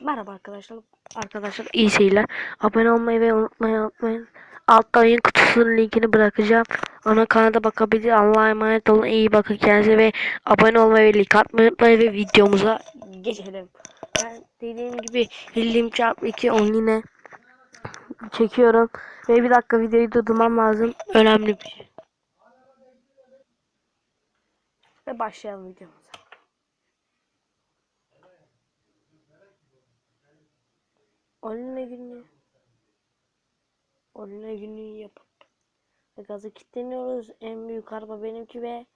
Merhaba arkadaşlar. Arkadaşlar iyi seyirler. Abone olmayı ve unutmayı unutmayın. Altta oyun kutusunun linkini bırakacağım. Ona kanalda bakabilir. Allah'a emanet olun. İyi bakın kendinize ve abone olmayı ve like atmayı unutmayın ve videomuza geçelim. Ben dediğim gibi 50 çarpı 2 on yine çekiyorum. Ve bir dakika videoyu durdurmam lazım. Önemli bir şey. Ve başlayalım videomuza. Onunla günü Onunla günü yapıp ve gazı kilitleniyoruz. En büyük araba benimki ve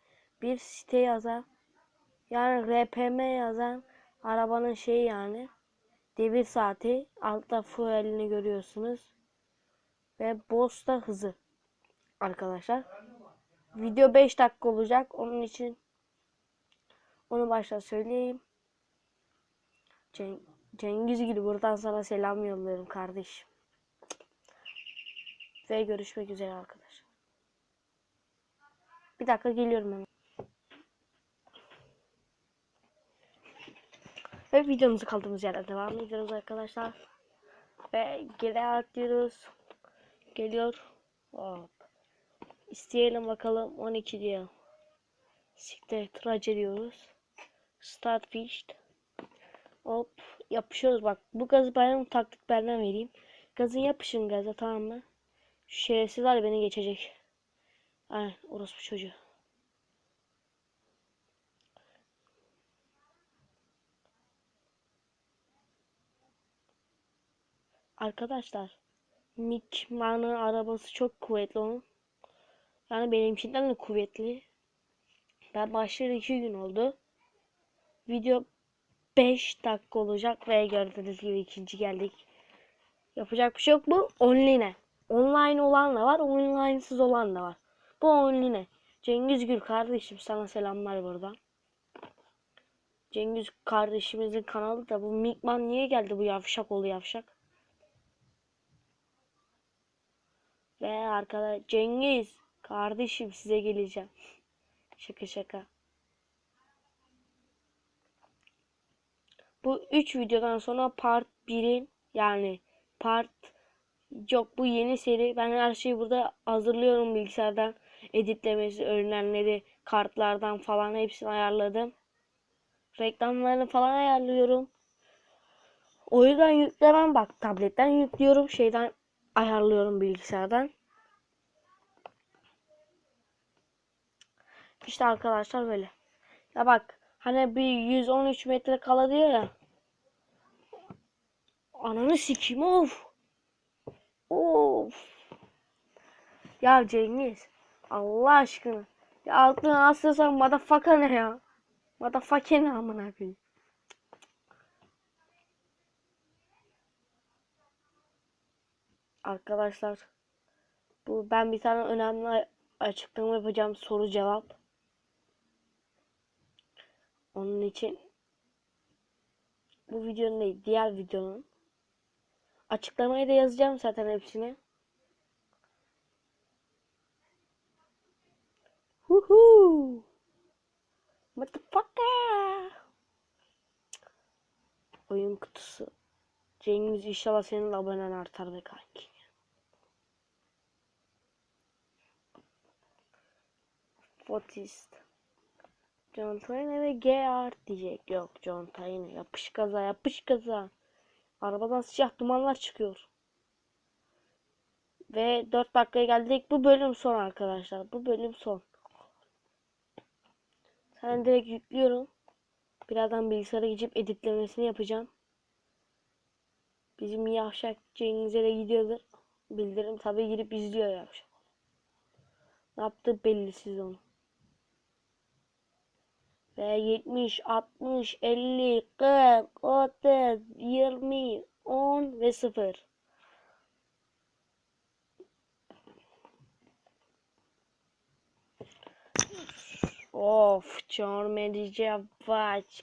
bir site yazan yani RPM yazan arabanın şeyi yani devir saati altta fuelini görüyorsunuz ve Bosta hızı arkadaşlar. Video 5 dakika olacak. Onun için onu başta söyleyeyim. Ceng Cengiz Gül buradan sana selam yolluyorum kardeşim. Ve görüşmek üzere arkadaşlar. Bir dakika geliyorum hemen. Ve videomuzu kaldığımız yerden devam ediyoruz arkadaşlar. Ve geri atlıyoruz. Geliyor. Hop. İsteyelim bakalım 12 diye. Sikte tıraç ediyoruz. Start fished. Hop yapışıyoruz bak. Bu gazı ben taktik benden vereyim. Gazın yapışın gaza tamam mı? Şu şerefsiz var beni geçecek. Ay orospu çocuğu. Arkadaşlar Mikman'ın arabası çok kuvvetli onun. Yani benimkinden de kuvvetli. Ben başlayalı iki gün oldu. Video 5 dakika olacak ve gördüğünüz gibi ikinci geldik. Yapacak bir şey yok bu online. Online olan da var, online'sız olan da var. Bu online. Cengiz Gül kardeşim sana selamlar buradan. Cengiz kardeşimizin kanalı da bu Mikman niye geldi bu yavşak oğlu yavşak? Ve arkada Cengiz kardeşim size geleceğim. şaka şaka. Bu 3 videodan sonra part 1'in yani part yok bu yeni seri. Ben her şeyi burada hazırlıyorum bilgisayardan. Editlemesi, önlemleri, kartlardan falan hepsini ayarladım. Reklamlarını falan ayarlıyorum. O yüzden yüklemem bak tabletten yüklüyorum şeyden ayarlıyorum bilgisayardan. İşte arkadaşlar böyle. Ya bak Hani bir 113 metre kala diyor ya. Ananı sikeyim of. Of. Ya Cengiz. Allah aşkına. Ya altına asılsan motherfucker ne ya? Motherfucker ne amına koyayım. Arkadaşlar bu ben bir tane önemli açıklama yapacağım soru cevap. Onun için bu videonun değil diğer videonun açıklamayı da yazacağım zaten hepsini. Huhu. Motherfucker. Oyun kutusu. Cengiz inşallah senin abonen artar be kanki. Fotist. John Tayne ve GR diyecek. Yok John Tayne. Yapış gaza yapış gaza. Arabadan siyah dumanlar çıkıyor. Ve 4 dakikaya geldik. Bu bölüm son arkadaşlar. Bu bölüm son. Sen direkt yüklüyorum. Birazdan bilgisayara geçip editlemesini yapacağım. Bizim yavşak Cengiz'e de gidiyordur. Bildirim tabi girip izliyor yavşak. Ne yaptı belli siz onu. Ve 70, 60, 50, 40, 30, 20, 10 ve 0. Of, çormedici vaç.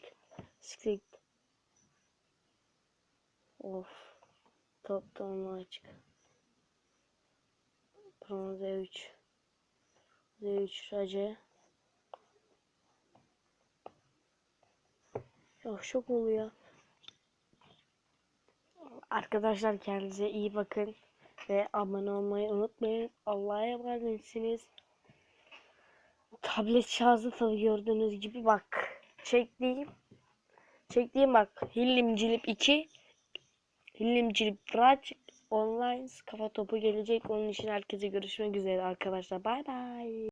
Sıktık. Of. Toplam açık. Bronze 3. Z3 racı. Ya şok oluyor. Arkadaşlar kendinize iyi bakın. Ve abone olmayı unutmayın. Allah'a emanetsiniz. Tablet şarjı tabi gördüğünüz gibi bak. Çektiğim. Çektiğim bak. Hillimcilip 2. Hillimcilip Raç. Online kafa topu gelecek. Onun için herkese görüşmek üzere arkadaşlar. Bay bay.